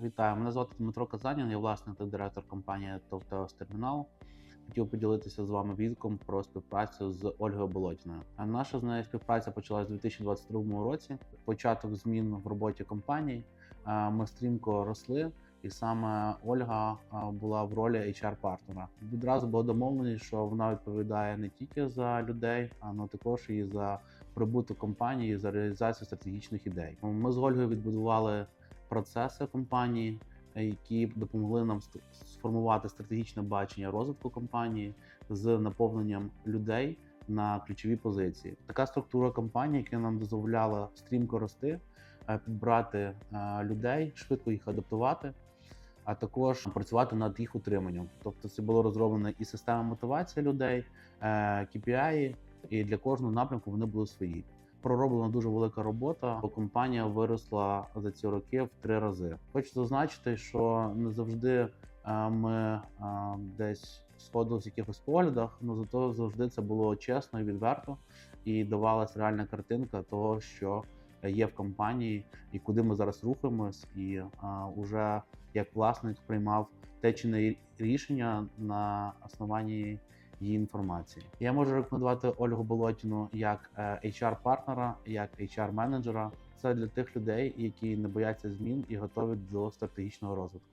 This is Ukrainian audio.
Вітаю, мене звати Дмитро Казанін, я власник та директор компанії Товтеос Термінал. Хотів поділитися з вами відгуком про співпрацю з Ольгою Болотіною. Наша з нею співпраця почалась у 2022 році. Початок змін в роботі компанії. Ми стрімко росли, і саме Ольга була в ролі HR-партнера. Відразу було домовленість, що вона відповідає не тільки за людей, а також і за прибуток компанії, за реалізацію стратегічних ідей. Ми з Ольгою відбудували процеси компанії, е, які допомогли нам сформувати стратегічне бачення розвитку компанії з наповненням людей на ключові позиції. Така структура компанії, яка нам дозволяла стрімко рости, е, підбирати е, людей, швидко їх адаптувати. А також працювати над їх утриманням. Тобто, це було розроблено і система мотивації людей, KPI, і для кожного напрямку вони були свої пророблена дуже велика робота. бо Компанія виросла за ці роки в три рази. Хочу зазначити, що не завжди е, ми е, десь сходилися в якихось поглядах, але зато завжди це було чесно і відверто, і давалась реальна картинка того, що є в компанії, і куди ми зараз рухаємось, і е, уже як власник приймав те чи не рішення на основанні її інформації. Я можу рекомендувати Ольгу Болотіну як е, HR-партнера, як HR-менеджера. Це для тих людей, які не бояться змін і готові до стратегічного розвитку.